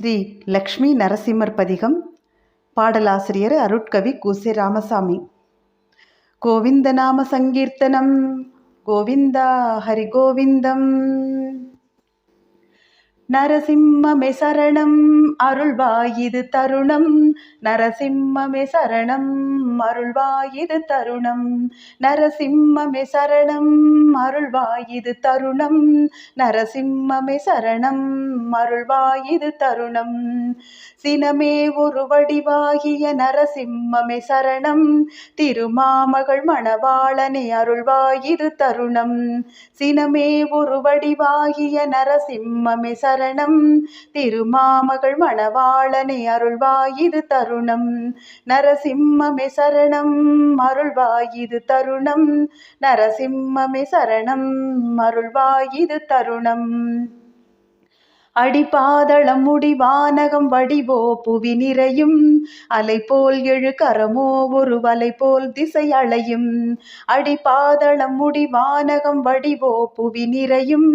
ஸ்ரீ லக்ஷ்மி நரசிம்மர் பதிகம் பாடலாசிரியர் அருட்கவி கூசே ராமசாமி. கோவிந்த நாம சங்கீர்த்தனம் கோவிந்தா ஹரி கோவிந்தம் நரசிம்மமே சரணம் அருள்வாயிது தருணம். நரசிம்மமே சரணம் அருள்வாயுது தருணம். நரசிம்மமே சரணம் அருள்வாயுது தருணம். நரசிம்மமே சரணம் அருள்வாயுது தருணம். சினமே ஒரு வடிவாகிய நரசிம்மமே சரணம். திருமாமகள் மணவாளனே அருள்வாயுது தருணம். சினமே ஒரு வடிவாகிய நரசிம்மமே சரணம். திருமாமகள் மணவாளனே அருள்வாயுது தருணம். நரசிம்மமே சரணம் சரணம் அருள்வாயுது தருணம். நரசிம்மமே சரணம் அருள்வாயுது தருணம். அடிபாதளம் முடிவானகம் வடிவோ புவி நிறையும். அலை போல் எழு கரமோ ஒரு வலை போல் திசை அலையும். அடிபாதளம் முடிவானகம் வடிவோ புவி நிறையும்.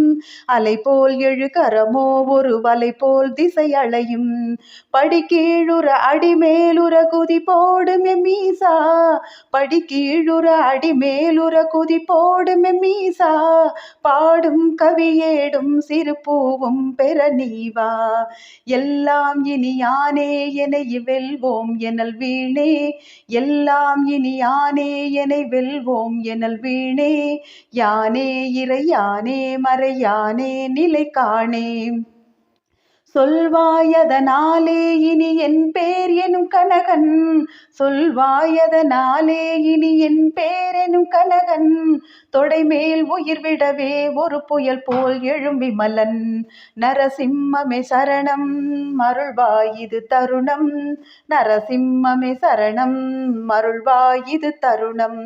அலை போல் எழு கரமோ ஒரு வலை போல் திசை அலையும். படிக்கீழுற அடிமேலுற குதி போடுமே மீசா படிக்கீழுற அடிமேலுற குதி போடுமே மீசா பாடும் கவியேடும் சிறு பூவும் பெற நீவா. எல்லாம் இனி யானே என வெல்வோம் எனல் வீணே. எல்லாம் இனி யானே என வெல்வோம் எனல் வீணே. யானே இறை யானே மறையானே நிலை காணேன் சொல்வாயதனாலே இனி என் பேர் எனும் கனகன். சொல்வாயதனாலே இனி என் பேர் எனும் கனகன். தொடைமேல் உயிர் விடவே ஒரு புயல் போல் எழும்பி மலன். நரசிம்மமே சரணம் மருள்வாயிது தருணம். நரசிம்மமே சரணம் மருள்வாயிது தருணம்.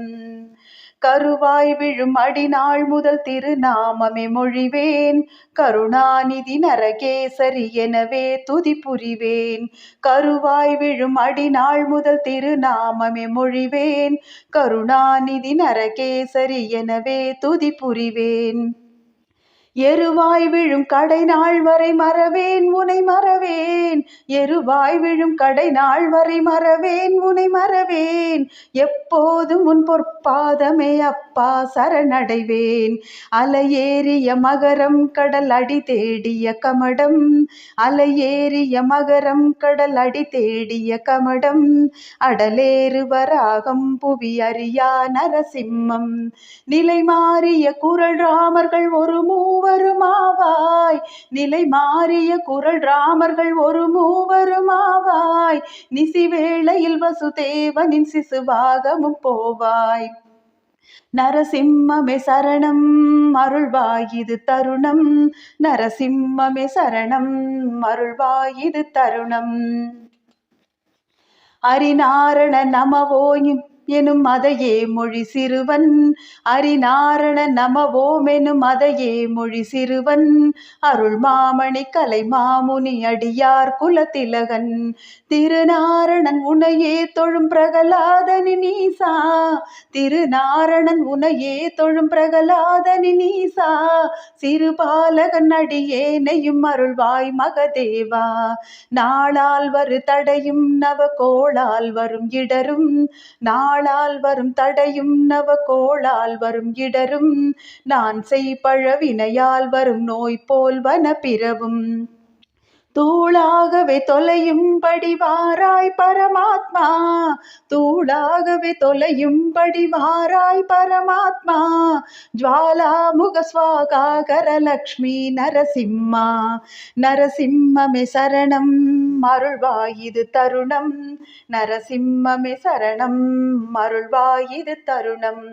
கருவாய் விழும் அடிநாள் முதல் திருநாமமே மொழிவேன். கருணாநிதி நரகேசரி எனவே துதி புரிவேன். கருவாய் விழும் அடிநாள் முதல் திருநாமமே மொழிவேன். கருணாநிதி நரகேசரி எனவே துதி புரிவேன். எருவாய் விழும் கடை நாள் வரை மறவேன் உனை மறவேன். எருவாய் விழும் கடை நாள் வரை மறவேன் உனை மறவேன். எப்போதும் உன் பொற்பாதமே அப்பா சரணடைவேன். அலையேறிய மகரம் கடல் அடி தேடிய கமடம். அலையேறிய மகரம் கடல் அடி தேடிய கமடம். அடலேறு வராகம் புவி அறியா நரசிம்மம். நிலை மாறிய குரல் ராமர்கள் ஒரு மூவருமாவாய். நிலை மாறிய குரல் ராமர்கள் ஒரு மூவருமாவாய். நிசி வேளையில் வசுதேவனின் சிசுவாகமும் போவாய். நரசிம்மமே சரணம் அருள்வாயிது தருணம். நரசிம்மமே சரணம் அருள்வாயிது தருணம். அரிநாரண நமவோயும் எனும் அதையே மொழி சிறுவன். அரிநாரண நமவோம் எனும் அதையே மொழி சிறுவன். அருள் மாமணி கலை மாமுனி அடியார் குலத்திலகன். திருநாரணன் உனையே தொழும் பிரகலாதனி நீசா. திருநாரணன் உனையே தொழும் பிரகலாதனி நீசா. சிறுபாலகன் அடியேனையும் அருள்வாய் மகதேவா. நாளால் வரு தடையும் நவ கோளால் வரும் இடரும். நாளால் வரும் தடையும் நவ கோளால் வரும் இடரும். நான் செய் பழவினையால் வரும் நோய் போல் வன பிறவும். தூளாகவே தொலையும்படி வாராய் பரமாத்மா. தூளாகவே தொலையும்படி வாராய் பரமாத்மா. ஜுவாலாமுக ஸ்வாகாகரலக்ஷ்மி நரசிம்மா. நரசிம்மமே சரணம். அருள்வாயிது தருணம். நரசிம்மமே சரணம். அருள்வாயிது தருணம்.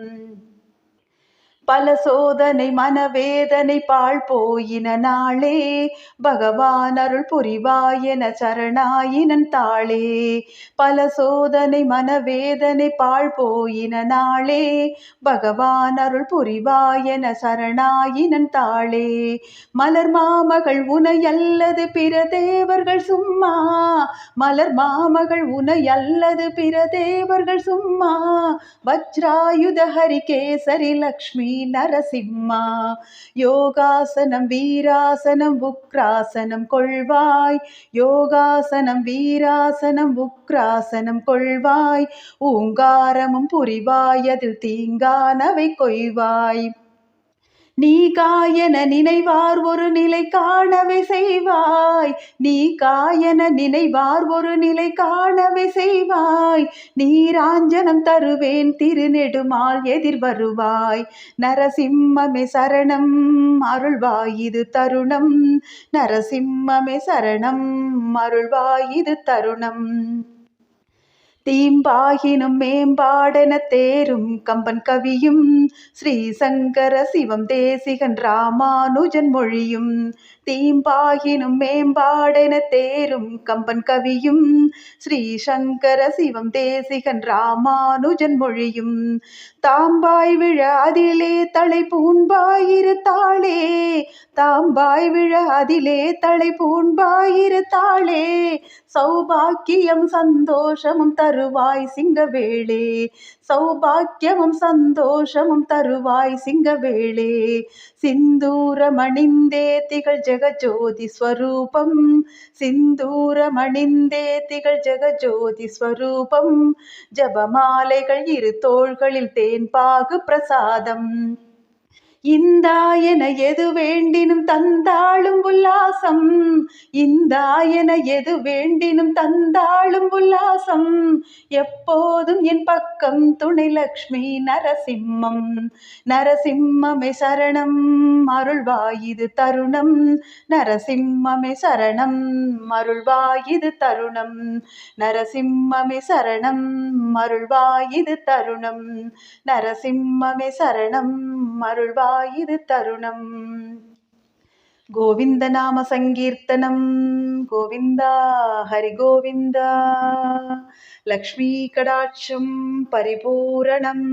பல சோதனை மனவேதனை பாழ் போயின நாளே பகவான் அருள் புரிவாயன சரணாயினன் தாளே. பல சோதனை மனவேதனை பாழ் போயின நாளே பகவான் அருள் புரிவாயன சரணாயினன் தாளே. மலர் மாமகள் உனை அல்லது பிற தேவர்கள் சும்மா மலர் மாமகள் உனை அல்லது பிற தேவர்கள் சும்மா வஜ்ராயுத ஹரி கேசரி லக்ஷ்மி நரசிம்மா யோகாசனம் வீராசனம் உக்ராசனம் கொள்வாய். யோகாசனம் வீராசனம் உக்ராசனம் கொள்வாய். ஊங்காரமும் புரிவாய் அதில் தீங்கானவை கொய்வாய். நீ காயன நினைவார் ஒரு நிலை காணவே செய்வாய். நீ காயன நினைவார் ஒரு நிலை காணவே செய்வாய். நீராஞ்சனம் தருவேன் திருநெடுமால் எதிர் வருவாய். நரசிம்மமே சரணம் அருள்வாய் இது தருணம். நரசிம்மமே சரணம் அருள்வாய் இது தருணம். தீம்பாகினும் மேம்பாடென தேரும் கம்பன் கவியும் ஸ்ரீசங்கர சிவம் தேசிகன் ராமானுஜன் மொழியும். தீம்பாகினும் மேம்பாடென தேரும் கம்பன் கவியும் ஸ்ரீசங்கர சிவம் தேசிகன் ராமானுஜன் மொழியும். தாம்பாய் விழ அதிலே தலை பூண்பாயிரு தாளே தாம்பாய் விழ அதிலே தலை பூண்பாயிரு தாளே சௌபாக்கியம் சந்தோஷமும் தரும் தருவாய் சிங்கவேளே. சௌபாக்கியமும் சந்தோஷமும் தருவாய் சிங்கவேளே. சிந்தூரமணிந்தே திகழ் ஜெகஜோதி ஸ்வரூபம். சிந்தூரமணிந்தே திகழ் ஜெகஜோதி ஸ்வரூபம். ஜபமாலைகள் இரு தோள்களில் தேன்பாகு பிரசாதம். இந்தா என எது வேண்டினும் தந்தாளும் உல்லாசம்? இந்தா என எது வேண்டினும் தந்தாளும் உல்லாசம்? எப்போதும் என் பக்கம் துணை லக்ஷ்மி நரசிம்மம். நரசிம்மமே சரணம் அருள்வாயுது தருணம். நரசிம்மமே சரணம் அருள்வாயுது தருணம். நரசிம்மமே சரணம் அருள்வாயுது தருணம். நரசிம்மமே சரணம் அருள்வா இது தருணம். கோவிந்த நாம சங்கீர்த்தனம். கோவிந்தா ஹரி கோவிந்தா லக்ஷ்மீ கடாட்சம் பரிபூரணம்.